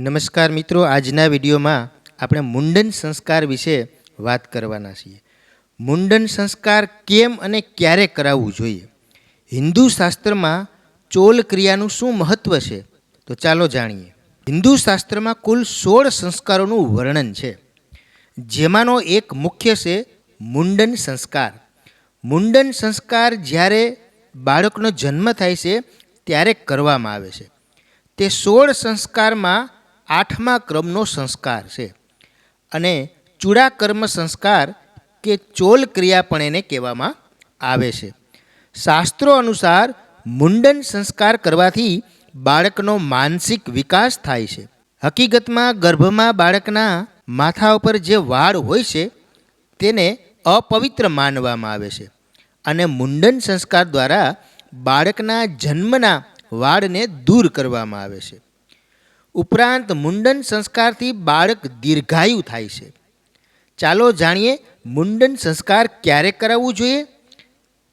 નમસ્કાર મિત્રો, આજના વિડીયોમાં આપણે મુંડન સંસ્કાર વિશે વાત કરવાના છીએ. મુંડન સંસ્કાર કેમ અને ક્યારે કરાવવું જોઈએ? હિન્દુ શાસ્ત્રમાં ચોલ ક્રિયાનું શું મહત્ત્વ છે? તો ચાલો જાણીએ. હિન્દુ શાસ્ત્રમાં કુલ સોળ સંસ્કારોનું વર્ણન છે. જેમાંનો એક મુખ્ય છે મુંડન સંસ્કાર. મુંડન સંસ્કાર જ્યારે બાળકનો જન્મ થાય છે, ત્યારે કરવામાં આવે છે. તે સોળ સંસ્કારમાં આઠમા ક્રમનો સંસ્કાર છે. અને ચૂડાકર્મ સંસ્કાર કે ચોલ ક્રિયા પણ એને કહેવામાં આવે છે. શાસ્ત્રો અનુસાર મુંડન સંસ્કાર કરવાથી બાળકનો માનસિક વિકાસ થાય છે. હકીકતમાં ગર્ભમાં બાળકના માથા ઉપર જે વાળ હોય છે, તેને અપવિત્ર માનવામાં આવે છે. અને મુંડન સંસ્કાર દ્વારા બાળકના જન્મના વાળને દૂર કરવામાં આવે છે. ઉપરાંત મુંડન સંસ્કારથી બાળક દીર્ઘાયુ થાય છે. ચાલો જાણીએ મુંડન સંસ્કાર ક્યારે કરાવવું જોઈએ?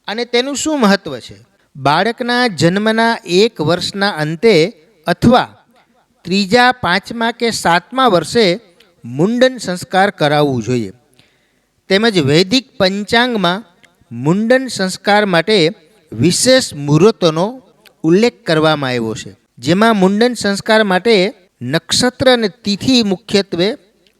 અને તેનું શું મહત્ત્વ છે? બાળકના જન્મના એક વર્ષના અંતે અથવા ત્રીજા પાંચમા કે સાતમા વર્ષે મુંડન સંસ્કાર કરાવવું જોઈએ. તેમજ વૈદિક પંચાંગમાં મુંડન સંસ્કાર માટે વિશેષ મુહૂર્તોનો ઉલ્લેખ કરવામાં આવ્યો છે. જેમાં મુંડન સંસ્કાર માટે નક્ષત્ર અને તિથિ મુખ્યત્વે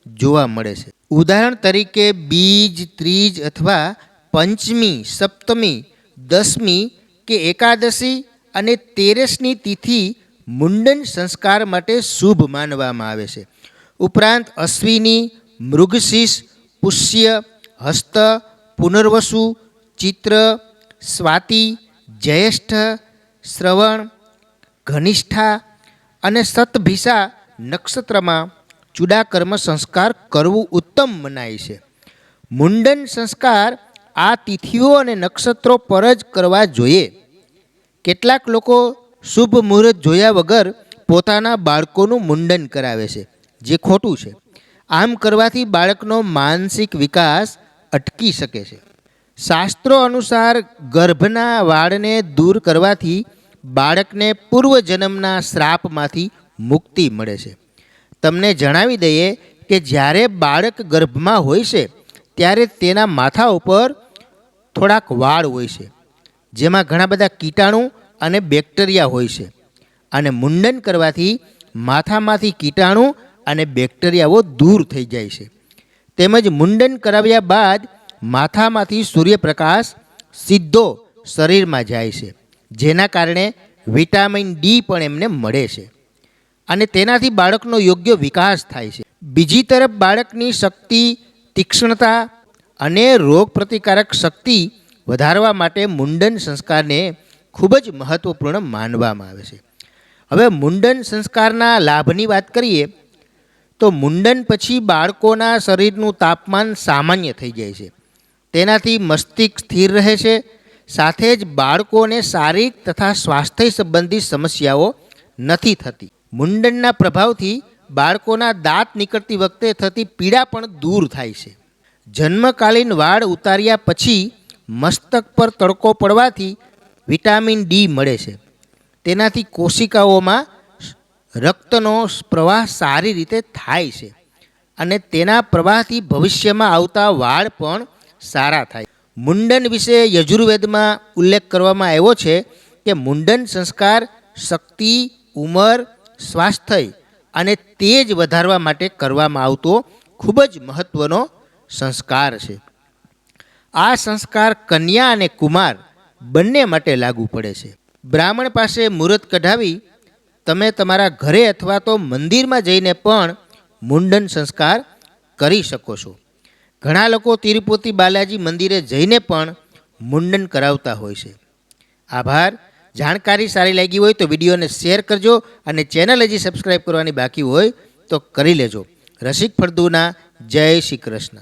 જોવા મળે છે. ઉદાહરણ તરીકે બીજ, ત્રીજ અથવા પંચમી, સપ્તમી, દસમી કે એકાદશી અને તેરસની તિથિ મુંડન સંસ્કાર માટે શુભ માનવામાં આવે છે. ઉપરાંત અશ્વિની મૃગશીષ પુષ્ય, હસ્ત, પુનર્વસુ, ચિત્ર, સ્વાતિ, જ્યેષ્ઠ, શ્રવણ ઘનિષ્ઠા અને સતભિસા નક્ષત્રમાં ચૂડાકર્મ સંસ્કાર કરવું ઉત્તમ મનાય છે. મુંડન સંસ્કાર આ તિથિઓ અને નક્ષત્રો પર જ કરવા જોઈએ. કેટલાક લોકો શુભ મુહૂર્ત જોયા વગર પોતાના બાળકોનું મુંડન કરાવે છે, જે ખોટું છે. આમ કરવાથી બાળકનો માનસિક વિકાસ અટકી શકે છે. શાસ્ત્રો અનુસાર ગર્ભના વાળને દૂર કરવાથી બાળકને પૂર્વજન્મના શ્રાપમાંથી મુક્તિ મળે છે. તમને જણાવી દઈએ કે જ્યારે બાળક ગર્ભમાં હોય છે, ત્યારે તેના માથા ઉપર થોડાક વાળ હોય છે, જેમાં ઘણા બધા કીટાણુ અને બેક્ટેરિયા હોય છે. અને મુંડન કરવાથી માથામાંથી કીટાણુ અને બેક્ટેરિયાઓ દૂર થઈ જાય છે. તેમજ મુંડન કરાવ્યા બાદ માથામાંથી સૂર્યપ્રકાશ સીધો શરીરમાં જાય છે. જેના કારણે વિટામિન ડી પણ એમને મળે છે. અને તેનાથી બાળકનો યોગ્ય વિકાસ થાય છે. બીજી તરફ બાળકની શક્તિ, તીક્ષ્ણતા અને રોગ પ્રતિકારક શક્તિ વધારવા માટે મુંડન સંસ્કારને ખૂબ જ મહત્ત્વપૂર્ણ માનવામાં આવે છે. હવે મુંડન સંસ્કારના લાભની વાત કરીએ, તો મુંડન પછી બાળકોના શરીરનું તાપમાન સામાન્ય થઈ જાય છે. તેનાથી મસ્તિષ્ક સ્થિર રહે છે સાથે જ બાળકોને શારીરિક તથા સ્વાસ્થ્ય સંબંધી સમસ્યાઓ નથી થતી. મુંડનના પ્રભાવથી બાળકોના દાંત નીકળતી વખતે થતી પીડા પણ દૂર થાય છે. જન્મકાલીન વાળ ઉતાર્યા પછી મસ્તક પર તડકો પડવાથી વિટામિન ડી મળે છે. તેનાથી કોશિકાઓમાં રક્તનો પ્રવાહ સારી રીતે થાય છે અને તેના પ્રવાહથી ભવિષ્યમાં આવતા વાળ પણ સારા થાય મુંડન વિશે યજુર્વેદમાં ઉલ્લેખ કરવામાં આવ્યો છે કે મુંડન સંસ્કાર શક્તિ, ઉંમર, સ્વાસ્થ્ય અને તેજ વધારવા માટે કરવામાં આવતો ખૂબ જ મહત્ત્વનો સંસ્કાર છે. આ સંસ્કાર કન્યા અને કુમાર બંને માટે લાગુ પડે છે. બ્રાહ્મણ પાસે મુહૂર્ત કઢાવી, તમે તમારા ઘરે અથવા તો મંદિરમાં જઈને પણ મુંડન સંસ્કાર કરી શકો છો. ઘણા લોકો તિરુપતિ બાલાજી મંદિરે જઈને પણ મુંડન કરાવતા હોય છે. આભાર. જાણકારી સારી લાગી હોય તો વિડીયોને શેર કરજો અને ચેનલ હજી સબસ્ક્રાઈબ કરવાની બાકી હોય તો કરી લેજો. રસિક ફળદુના જય શ્રી કૃષ્ણ.